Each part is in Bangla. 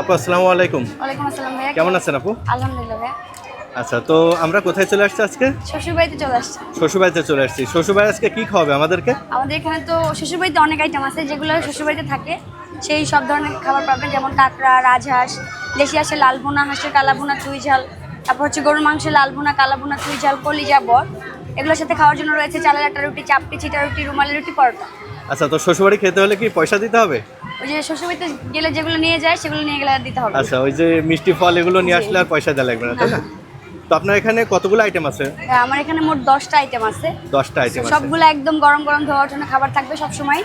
আপু আসসালামু আলাইকুম। ওয়ালাইকুম আসসালাম ভাইয়া কেমন আছেন আপু? আলহামদুলিল্লাহ ভাইয়া। আচ্ছা তো আমরা কোথায় চলে আসছি আজকে? শ্বশুরবাড়িতে চলে আসছি। শ্বশুরবাড়িতে চলে আসছি। শ্বশুরবাড়ি আজকে কি খাওয়াবে আমাদেরকে? আমাদের এখানে তো শ্বশুর বাড়িতে অনেক আইটেম আছে যেগুলো শ্বশুর বাড়িতে থাকে। সেই সব ধরনের খাবার পাবেন যেমন কাঁকড়া রাজহাঁস দেশি হাঁসের লাল ভুনা হাঁসের কালা ভুনা চুই ঝাল। তারপর হচ্ছে গরুর মাংসের লাল ভুনা কালা ভুনা চুই ঝাল কলিজা বর। এগুলোর সাথে খাওয়ার জন্য রয়েছে চালের আটা রুটি চাপটি চিটা রুটি রুমালি রুটি পরোটা। আচ্ছা তো শ্বশুরবাড়ি খেতে হলে কি পয়সা দিতে হবে? ওই যে শ্বশুরবাড়িতে গেলে যেগুলো নিয়ে যায় সেগুলো নিয়ে গেলে দিতে হবে। আচ্ছা ওই যে মিষ্টি ফল এগুলো নিয়ে আসলে আর পয়সা দেওয়া লাগবে না তাই না? তো আপনার এখানে কতগুলো আইটেম আছে? হ্যাঁ, আমার এখানে মোট দশটা আইটেম আছে। দশটা আইটেম আছে। সবগুলো একদম গরম গরম ধোয়ার জন্য খাবার থাকবে সব সময়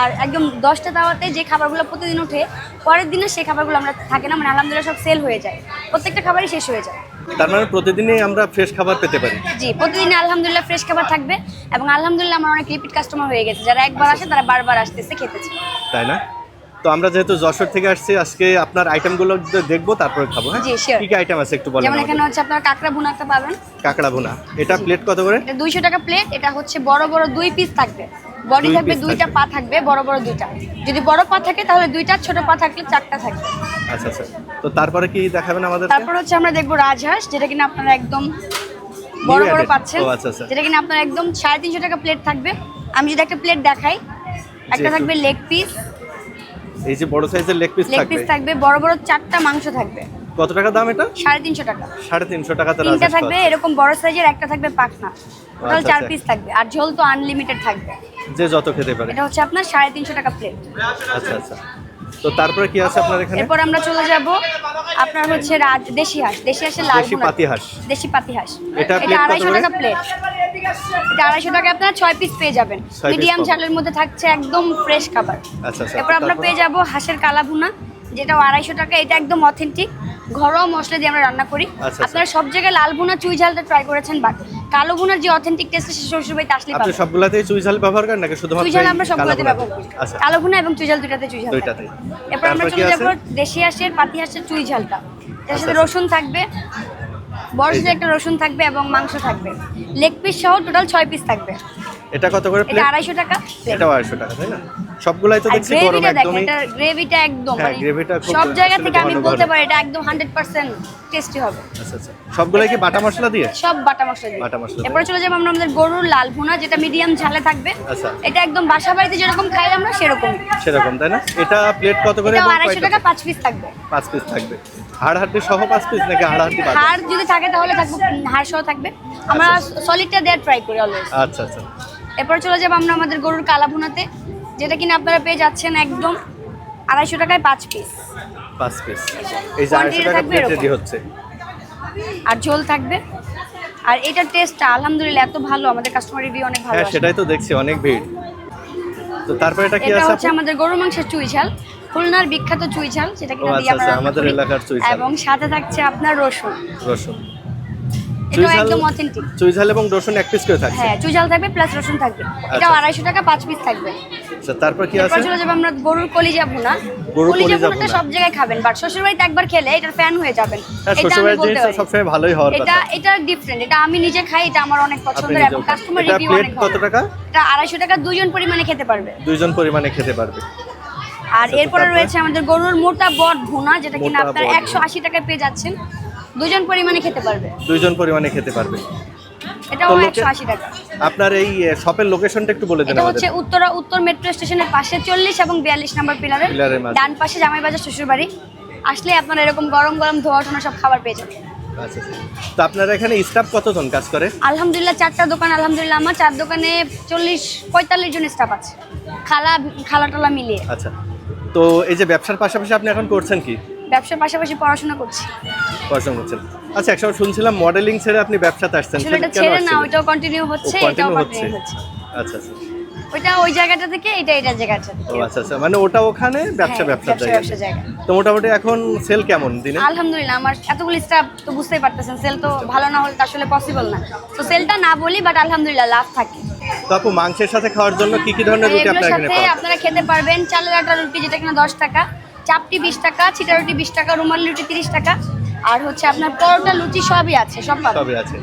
আর একদম দশটা তাওয়াতে যে খাবারগুলো প্রতিদিন ওঠে পরের দিনে সেই খাবারগুলো আমরা থাকে না মানে আলহামদুলিল্লাহ সব সেল হয়ে যায়। প্রত্যেকটা খাবারই শেষ হয়ে যায়। তার মানে প্রতিদিনই আমরা ফ্রেশ খাবার পেতে পারি। জি প্রতিদিন আলহামদুলিল্লাহ ফ্রেশ খাবার থাকবে এবং আলহামদুলিল্লাহ আমার অনেক রিপিট কাস্টমার হয়ে গেছে। যারা একবার আসে তারা বারবার আসতেছে খেতেছে। তাই না? তো আমরা যেহেতু যশোর থেকে আসছি আজকে আপনার আইটেমগুলো দেখব তারপরে খাব হ্যাঁ? জি, sure. কি কি আইটেম আছে একটু বলেন যেমন এখানে হচ্ছে আপনার কাঁকড়া ভুনা একটা পাবেন। কাঁকড়া ভুনা। এটা প্লেট কত করে? এটা দুইশো টাকা প্লেট এটা হচ্ছে বড় বড় দুই পিস থাকবে। বডি থাকবে দুইটা পা থাকবে বড় বড় দুইটা। যদি বড় পা থাকে তাহলে দুইটা ছোট পা থাকলে চারটা থাকবে। আচ্ছা আচ্ছা। তো তারপরে কি দেখাবেন আমাদের তারপর হচ্ছে আমরা দেখব রাজহাঁস যেটা কিনা আপনারা একদম বড় বড় পাচ্ছেন। ও, আচ্ছা, আচ্ছা। যেটা কিনা আপনার একদম সাড়ে তিনশো টাকা প্লেট থাকবে। আমি যদি একটা প্লেট দেখাই একটা থাকবে লেগ পিস এই যে বড় সাইজের লেগ পিস লেগ থাকবে। পিস থাকবে বড় বড় চারটা মাংস থাকবে। কত টাকা দাম এটা? সাড়ে তিনশো টাকা। সাড়ে তিনশো টাকাতে তিনটা থাকবে এরকম বড় সাইজের একটা থাকবে পাখনা। টোটাল আচ্ছা, চার। পিস থাকবে। আর ঝোল তো আনলিমিটেড থাকবে। যে যত খেতে পারে। এটা হচ্ছে আপনার সাড়ে তিনশো টাকা প্লেট আচ্ছা আচ্ছা। তো তারপরে কি আছে আপনার এখানে? এরপর আমরা চলে যাব আপনার হচ্ছে রাজ দেশি হাঁস দেশি হাঁসের লাল দেশি পাতি হাঁস। দেশি পাতি হাঁস। এটা আড়াইশো? টাকা প্লেট এটা আড়াইশো টাকা আপনারা ছয় পিস পেয়ে যাবেন। মিডিয়াম ঝালের মধ্যে থাকছে একদম ফ্রেশ খাবার। আচ্ছা আচ্ছা এরপর আমরা পেয়ে যাব হাঁসের কালা ভুনা যেটা আড়াইশো টাকা এটা একদম অথেন্টিক ঘরোয়া মশলা দিয়ে আমরা রান্না করি। আচ্ছা। আপনারা সব জায়গায় লাল ভুনা চুই ঝালটা ট্রাই করেছেন বাট কালো ভুনার যে অথেন্টিক টেস্ট সে শ্বশুর বাড়িতে আসলে আপনি সবগুলাতেই চুই ঝাল ব্যবহার করেন নাকি শুধুমাত্র চুই ঝাল আমরা সবগুলোতে? ব্যবহার করি আচ্ছা কালো ভুনা এবং চুই ঝাল দুইটাতে চুই ঝাল থাকে। এরপর আমরা চলে? যাব দেশি হাঁসের পাতি হাঁসের চুই ঝালটা তার সাথে আচ্ছা। রসুন থাকবে বড় সাইজের একটা রসুন থাকবে এবং মাংস থাকবে লেগ পিস সহ টোটাল ছয় পিস থাকবে এটা কত করে এটা প্লেট আড়াইশো টাকা। এটাও আড়াইশো টাকা তাই না সবগুলাই তো দেখছি গরম একদমই। এটা গ্রেভিটা একদম হ্যাঁ, মানে গ্রেভিটা খুব সব জায়গা থেকে আমি বলতে পারি এটা একদম হান্ড্রেড পার্সেন্ট টেস্টি হবে। আচ্ছা আচ্ছা। সবগুলাই কি বাটা মশলা দিয়ে? সব বাটা মশলা দিয়ে। বাটা মশলা। এরপরে চলে যাব আমরা আমাদের গরুর লাল ভুনা যেটা মিডিয়াম ঝালে থাকবে। আচ্ছা। এটা একদম বাসা বাড়িতে যেরকম খাই আমরা সেরকম। সেরকম তাই না? এটা প্লেট কত করে এটা এবং আড়াইশো কয়টা? টাকা পাঁচ পিস থাকবে। পাঁচ পিস থাকবে। হাড় সহ পাঁচ পিস নাকি হাড় বাদ? হাড় যদি থাকে তাহলে থাকবে হাড় সহ থাকবে। আমরা সলিডটা দেওয়ার ট্রাই করি অলওয়েজ আচ্ছা আচ্ছা। এরপর চলে যাব আমরা আমাদের গরুর কালা ভুনাতে যেটা কিনা আপনারা পেয়ে যাচ্ছেন একদম আড়াইশো টাকায় পাঁচ পিস পাঁচ পিস এই যে আড়াইশো টাকা প্লেট রেডি হচ্ছে। আর ঝোল থাকবে? আর এটার টেস্টটা আলহামদুলিল্লাহ এত ভালো আমাদের কাস্টমার রিভিউ অনেক ভালো হ্যাঁ সেটাই তো দেখছি অনেক ভিড়। তো তারপরে এটা কি আছে এটা হচ্ছে আমাদের গরুর মাংসের চুই ঝাল খুলনার বিখ্যাত চুই ঝাল সেটা কিনা দিয়ে আচ্ছা, আমরা আচ্ছা, আমাদের এলাকার চুই ঝাল। এবং সাথে থাকছে আপনার রসুন। রসুন। চুই একদম অথেন্টিক চুই এবং রসুন এক পিস করে হ্যাঁ চুই ঝাল থাকবে প্লাস রসুন থাকবে। এটাও আচ্ছা। আড়াইশো টাকা পাঁচ পিস থাকবে। আচ্ছা তারপর কি আছে? চলে যাবে আমরা গরুর কলিজা ভুনা গরুর কলিজা ভুনাটা সব জায়গায় খাবেন বাট শ্বশুর বাড়িতে একবার খেলে এটার ফ্যান হয়ে যাবেন। হ্যাঁ এটা আমি বলতে পারি। সবসময় ভালোই হওয়ার এটা এটা ডিফারেন্ট এটা আমি নিজে খাই এটা আমার অনেক পছন্দের এবং কাস্টমার এটা রিভিউ অনেক কত টাকা? এটা আড়াইশো টাকা দুজন পরিমাণে খেতে পারবে। দুইজন পরিমাণে খেতে পারবে। আর আচ্ছা, এরপরে রয়েছে আমাদের গরুর মোটা বট ভুনা যেটা কিনা আপনার একশো আশি টাকায় পেয়ে যাচ্ছেন। দুজন পরিমাণে খেতে পারবে। দুইজন পরিমাণে খেতে পারবে। একশো আশি টাকা। আপনার এই শপের লোকেশনটা একটু বলে দেন এটা হচ্ছে উত্তরা উত্তর মেট্রো স্টেশনের পাশে চল্লিশ এবং বিয়াল্লিশ নাম্বার পিলারের ডান পাশে জামাই বাজার শ্বশুর বাড়ি আসলে আপনারা এরকম গরম গরম ধোয়া টোনা সব খাবার পেয়ে যাবেন। আচ্ছা আচ্ছা। তো আপনারা এখানে স্টাফ কতজন কাজ করে? আলহামদুলিল্লাহ চারটা দোকান আলহামদুলিল্লাহ আমার। চার দোকানে চল্লিশ পঁয়তাল্লিশ জন স্টাফ আছে। খালা খালা টালা মিলিয়ে। আচ্ছা। তো এই যে ব্যবসার পাশাপাশি আপনি এখন করছেন কি? ব্যবসার পাশাপাশি পড়াশোনা করছি। পড়াশোনা করছেন। আচ্ছা একসময় শুনছিলাম মডেলিং ছেড়ে আপনি ব্যবসাতে আসছেন। ছেড়ে না? ওইটাও কন্টিনিউ হচ্ছে এটাও কন্টিনিউ হচ্ছে। আচ্ছা আচ্ছা। ওইটা ওই জায়গাটা থেকে এটা এটা জায়গাটা থেকে। ও আচ্ছা আচ্ছা। মানে ওটা ওখানে ব্যবসা হ্যাঁ, ব্যবসা জায়গা তো মোটামুটি এখন সেল কেমন দিনে? আলহামদুলিল্লাহ আমার এতগুলো স্টাফ তো বুঝতেই পারতেছেন সেল তো ভালো না হলে আসলে পসিবল না। তো সেলটা না বলি বাট আলহামদুলিল্লাহ লাভ থাকে। তো আপু মাংসের সাথে খাওয়ার জন্য কি কি ধরনের রুটি আপনার এখানে যায়? আপনারা খেতে পারবেন চালের আটা রুটি যেটা কিনা দশ টাকা। চাপটি বিশ টাকা ছিটা রুটি বিশ টাকা রুমাল রুটি তিরিশ টাকা। আর হচ্ছে আপনার পরোটা লুচি সবই আছে সব সবই আছে।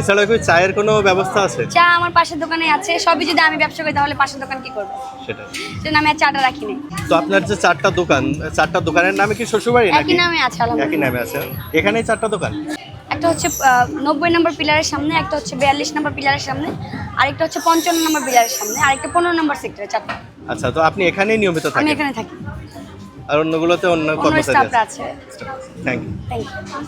এছাড়াও কি চায়ের কোনো ব্যবস্থা আছে? চা আমার পাশের দোকানে আছে। সবই যদি আমি ব্যবসা করি তাহলে পাশের দোকান কি করব? সেটাই। সেজন্য আমি আর চাটা রাখি নাই। তো আপনার যে চারটা দোকান চারটা দোকানের নামে কি শ্বশুরবাড়ি নাকি? একই নামে আছে একই আলহামদুলিল্লাহ নামে আছে। এখানেই চারটা দোকান? একটা হচ্ছে নব্বই নম্বর পিলারের সামনে একটা হচ্ছে বিয়াল্লিশ নম্বর পিলারের সামনে আরেকটা হচ্ছে পঞ্চান্ন নম্বর পিলারের সামনে আরেকটা পনেরো নম্বর সেক্টরে চারটা। আচ্ছা তো আপনি এখানেই নিয়মিত আমি থাকেন? এখানে থাকি। আর অন্যগুলোতে অন্য কর্মচারী আছে। Thank you